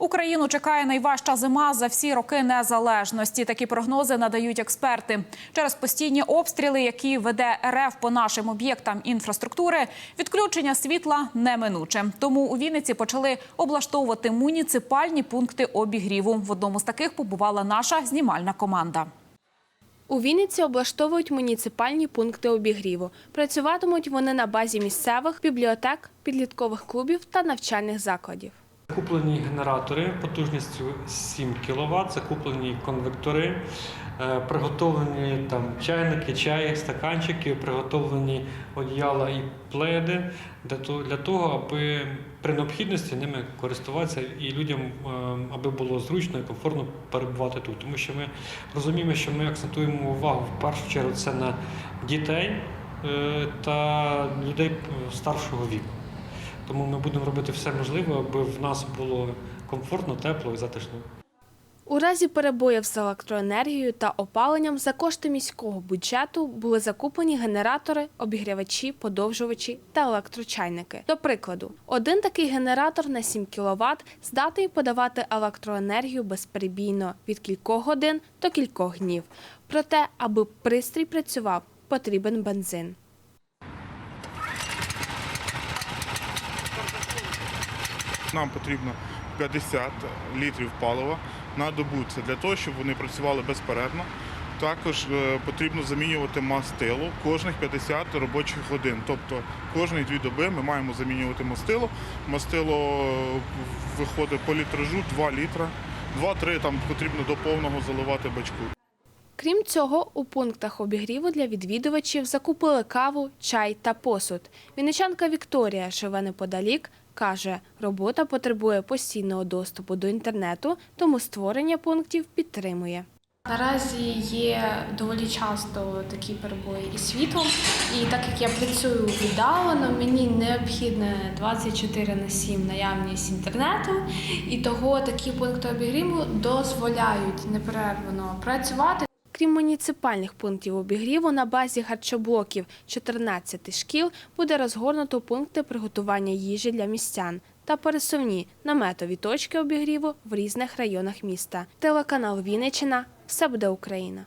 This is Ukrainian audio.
Україну чекає найважча зима за всі роки незалежності. Такі прогнози надають експерти. Через постійні обстріли, які веде РФ по нашим об'єктам інфраструктури, відключення світла неминуче. Тому у Вінниці почали облаштовувати муніципальні пункти обігріву. В одному з таких побувала наша знімальна команда. У Вінниці облаштовують муніципальні пункти обігріву. Працюватимуть вони на базі місцевих бібліотек, підліткових клубів та навчальних закладів. Закуплені генератори потужністю 7 кВт, закуплені конвектори, е, приготовлені там чайники, чаї, стаканчики, приготовлені одіяла і пледи для того, аби при необхідності ними користуватися і людям, е, аби було зручно і комфортно перебувати тут. Тому що ми розуміємо, що ми акцентуємо увагу в першу чергу це на дітей е, та людей старшого віку. Тому ми будемо робити все можливе, аби в нас було комфортно, тепло і затишно. У разі перебоїв з електроенергією та опаленням за кошти міського бюджету були закуплені генератори, обігрівачі, подовжувачі та електрочайники. До прикладу, один такий генератор на 7 кВт здатний подавати електроенергію безперебійно від кількох годин до кількох днів. Проте, аби пристрій працював, потрібен бензин. Нам потрібно 50 літрів палива на добу. Це для того, щоб вони працювали безперервно. Також е, потрібно замінювати мастило кожних 50 робочих годин. Тобто кожні дві доби ми маємо замінювати мастило. Мастило е, виходить по літражу 2 літра. 2-3 там потрібно до повного заливати бачку. Крім цього, у пунктах обігріву для відвідувачів закупили каву, чай та посуд. Вінничанка Вікторія живе неподалік. Каже, робота потребує постійного доступу до інтернету, тому створення пунктів підтримує. Наразі є доволі часто такі перебої із світлом, і так як я працюю віддалено, мені необхідне 24 на 7 наявність інтернету, і того такі пункти обігріву дозволяють неперервно працювати. Крім муніципальних пунктів обігріву, на базі харчоблоків 14 шкіл буде розгорнуто пункти приготування їжі для містян та пересувні наметові точки обігріву в різних районах міста. Телеканал Вінниччина. Все буде Україна.